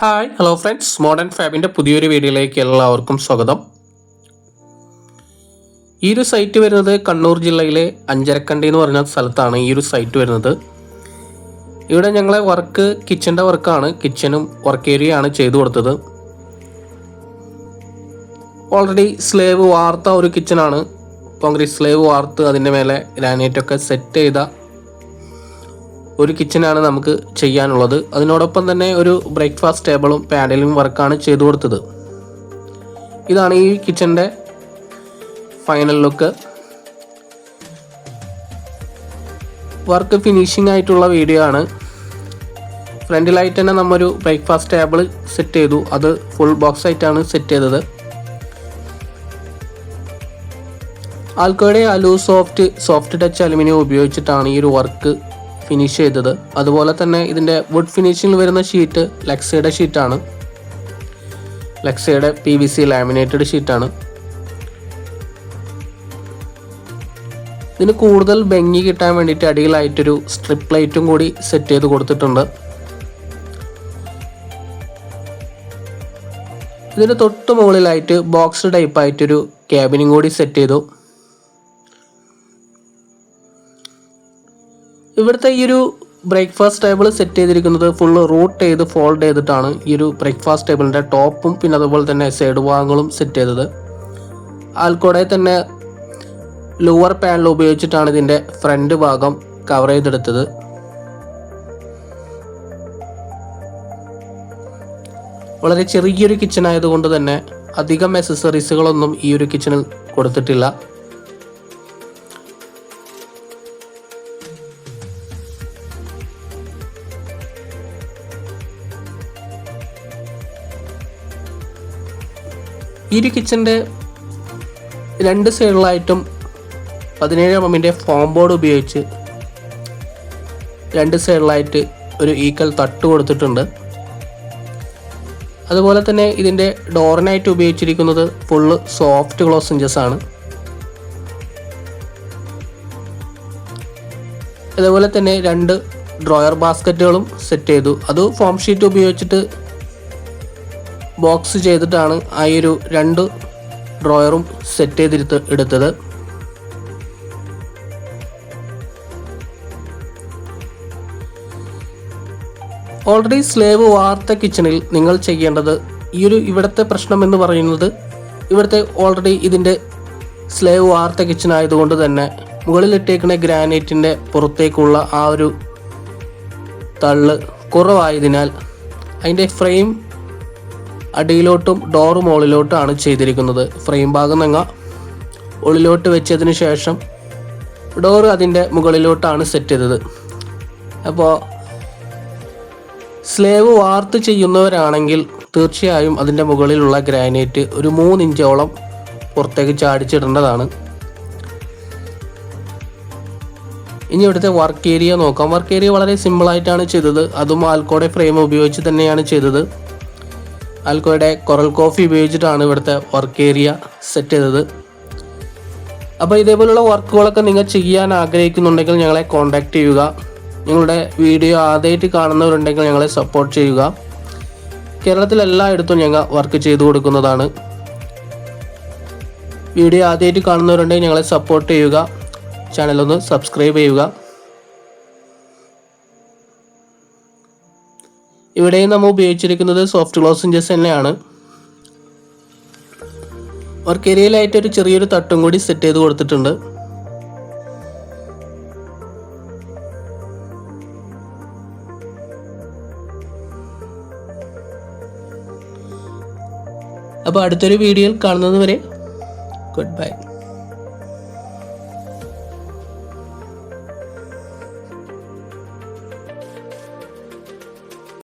Hi hello friends modern ഫാബിന്റെ പുതിയൊരു വീഡിയോയിലേക്ക് എല്ലാവർക്കും സ്വാഗതം. ഈ ഒരു സൈറ്റ് വരുന്നത് കണ്ണൂർ ജില്ലയിലെ അഞ്ചരക്കണ്ടി എന്ന് പറഞ്ഞ സ്ഥലത്താണ് ഈ ഒരു സൈറ്റ് വരുന്നത്. ഇവിടെ ഞങ്ങളെ വർക്ക് കിച്ചന്റെ വർക്കാണ് കിച്ചനും വർക്ക് ഏരിയയാണ് ചെയ്തു കൊടുത്തത്. ഓൾറെഡി സ്ലേവ് വാർത്ത ഒരു കിച്ചനാണ് കോൺക്രീറ്റ് സ്ലേവ് വാർത്ത് അതിന്റെ മേലെ ഗ്രാനൈറ്റ് ഒക്കെ സെറ്റ് ചെയ്ത ഒരു കിച്ചനാണ് നമുക്ക് ചെയ്യാനുള്ളത്. അതിനോടൊപ്പം തന്നെ ഒരു ബ്രേക്ക്ഫാസ്റ്റ് ടേബിളും പാനലും വർക്കാണ് ചെയ്തു കൊടുത്തത്. ഇതാണ് ഈ കിച്ചന്റെ ഫൈനൽ ലുക്ക് വർക്ക് ഫിനിഷിംഗ് ആയിട്ടുള്ള വീഡിയോ ആണ്. ഫ്രണ്ടിലായിട്ട് തന്നെ നമ്മൊരു ബ്രേക്ക്ഫാസ്റ്റ് ടേബിൾ സെറ്റ് ചെയ്തു. അത് ഫുൾ ബോക്സ് ആയിട്ടാണ് സെറ്റ് ചെയ്തത്. ആൽക്കോയുടെ അലു സോഫ്റ്റ് സോഫ്റ്റ് ടച്ച് അലുമിനിയം ഉപയോഗിച്ചിട്ടാണ് ഈ ഒരു വർക്ക് ഫിനിഷ് ചെയ്തത്. അതുപോലെ തന്നെ ഇതിന്റെ വുഡ് ഫിനിഷിംഗിൽ വരുന്ന ഷീറ്റ് ലെക്സയുടെ ഷീറ്റാണ് ലെക്സയുടെ പി വി സി ലാമിനേറ്റഡ് ഷീറ്റാണ് ഇതിന് കൂടുതൽ ഭംഗി കിട്ടാൻ വേണ്ടിയിട്ട് അടിയിലായിട്ടൊരു സ്ട്രിപ്പ് ലൈറ്റും കൂടി സെറ്റ് ചെയ്ത് കൊടുത്തിട്ടുണ്ട്. ഇതിന് തൊട്ട് മുകളിലായിട്ട് ബോക്സ് ടൈപ്പായിട്ടൊരു ക്യാബിനും കൂടി സെറ്റ് ചെയ്തു. ഇവിടുത്തെ ഈ ഒരു ബ്രേക്ക്ഫാസ്റ്റ് ടേബിൾ സെറ്റ് ചെയ്തിരിക്കുന്നത് ഫുള്ള് റൂട്ട് ചെയ്ത് ഫോൾഡ് ചെയ്തിട്ടാണ് ഈ ഒരു ബ്രേക്ക്ഫാസ്റ്റ് ടേബിളിന്റെ ടോപ്പും പിന്നെ അതുപോലെ തന്നെ സൈഡ് ഭാഗങ്ങളും സെറ്റ് ചെയ്തത്. ആൽക്കോടെ തന്നെ ലോവർ പാനൽ ഉപയോഗിച്ചിട്ടാണ് ഇതിന്റെ ഫ്രണ്ട് ഭാഗം കവർ ചെയ്തെടുത്തത്. വളരെ ചെറിയൊരു കിച്ചൺ ആയതുകൊണ്ട് തന്നെ അധികം അക്സസറീസുകളൊന്നും ഈ ഒരു കിച്ചണിൽ കൊടുത്തിട്ടില്ല. ഈ ഒരു കിച്ചന്റെ രണ്ട് സൈഡിലായിട്ടും പതിനേഴ് എം എമ്മിന്റെ ഫോം ബോർഡ് ഉപയോഗിച്ച് രണ്ട് സൈഡിലായിട്ട് ഒരു ഈക്കൽ തട്ട് കൊടുത്തിട്ടുണ്ട്. അതുപോലെ തന്നെ ഇതിന്റെ ഡോറിനായിട്ട് ഉപയോഗിച്ചിരിക്കുന്നത് ഫുള്ള് സോഫ്റ്റ് ക്ലോസഞ്ചസ് ആണ്. അതുപോലെ തന്നെ രണ്ട് ഡ്രോയർ ബാസ്ക്കറ്റുകളും സെറ്റ് ചെയ്തു. അത് ഫോം ഷീറ്റ് ഉപയോഗിച്ചിട്ട് ബോക്സ് ചെയ്തിട്ടാണ് ആ ഒരു രണ്ട് ഡ്രോയറും സെറ്റ് ചെയ്തിരുത്ത് എടുത്തത്. ഓൾറെഡി സ്ലേവ് വാർത്ത കിച്ചണിൽ നിങ്ങൾ ചെയ്യേണ്ടത് ഈ ഒരു ഇവിടുത്തെ പ്രശ്നം എന്ന് പറയുന്നത് ഇവിടുത്തെ ഓൾറെഡി ഇതിന്റെ സ്ലേവ് വാർത്ത കിച്ചൺ ആയതുകൊണ്ട് തന്നെ മുകളിലിട്ടേക്കുന്ന ഗ്രാനൈറ്റിന്റെ പുറത്തേക്കുള്ള ആ ഒരു തള്ള് കുറവായതിനാൽ അതിന്റെ ഫ്രെയിം അടിയിലോട്ടും ഡോർ മുകളിലോട്ടുമാണ് ചെയ്തിരിക്കുന്നത്. ഫ്രെയിം ഭാഗം നങ്ങ. ഉള്ളിലോട്ട് വെച്ചതിന് ശേഷം ഡോറ് അതിന്റെ മുകളിലോട്ടാണ് സെറ്റ് ചെയ്തത്. അപ്പോൾ സ്ലേവ് വാർത്ത് ചെയ്യുന്നവരാണെങ്കിൽ തീർച്ചയായും അതിന്റെ മുകളിലുള്ള ഗ്രാനൈറ്റ് ഒരു മൂന്നിഞ്ചോളം പുറത്തേക്ക് ചാടിച്ചിടേണ്ടതാണ്. ഇനി ഇവിടുത്തെ വർക്ക് ഏരിയ നോക്കാം. വർക്ക് ഏരിയ വളരെ സിമ്പിളായിട്ടാണ് ചെയ്തത്. അതും ആൽക്കോടെ ഫ്രെയിം ഉപയോഗിച്ച് തന്നെയാണ് ചെയ്തത്. ആൽക്കോയുടെ കൊറൽ കോഫി ഉപയോഗിച്ചിട്ടാണ് ഇവിടുത്തെ വർക്ക് ഏരിയ സെറ്റ് ചെയ്തത്. അപ്പോൾ ഇതേപോലുള്ള വർക്കുകളൊക്കെ നിങ്ങൾ ചെയ്യാൻ ആഗ്രഹിക്കുന്നുണ്ടെങ്കിൽ ഞങ്ങളെ കോൺടാക്ട് ചെയ്യുക. നിങ്ങളുടെ വീഡിയോ ആദ്യമായിട്ട് കാണുന്നവരുണ്ടെങ്കിൽ ഞങ്ങളെ സപ്പോർട്ട് ചെയ്യുക. കേരളത്തിലെല്ലായിടത്തും ഞങ്ങൾ വർക്ക് ചെയ്തു കൊടുക്കുന്നതാണ്. വീഡിയോ ആദ്യമായിട്ട് കാണുന്നവരുണ്ടെങ്കിൽ ഞങ്ങളെ സപ്പോർട്ട് ചെയ്യുക. ചാനലൊന്ന് സബ്സ്ക്രൈബ് ചെയ്യുക. ഇവിടെയും നമ്മൾ ഉപയോഗിച്ചിരിക്കുന്നത് സോഫ്റ്റ് ക്ലോസ് ഇഞ്ചസ് തന്നെയാണ്. വർക്കേരിയയിലായിട്ട് ഒരു ചെറിയൊരു തട്ടും കൂടി സെറ്റ് ചെയ്ത് കൊടുത്തിട്ടുണ്ട്. അപ്പോൾ അടുത്തൊരു വീഡിയോയിൽ കാണുന്നത് വരെ ഗുഡ് ബൈ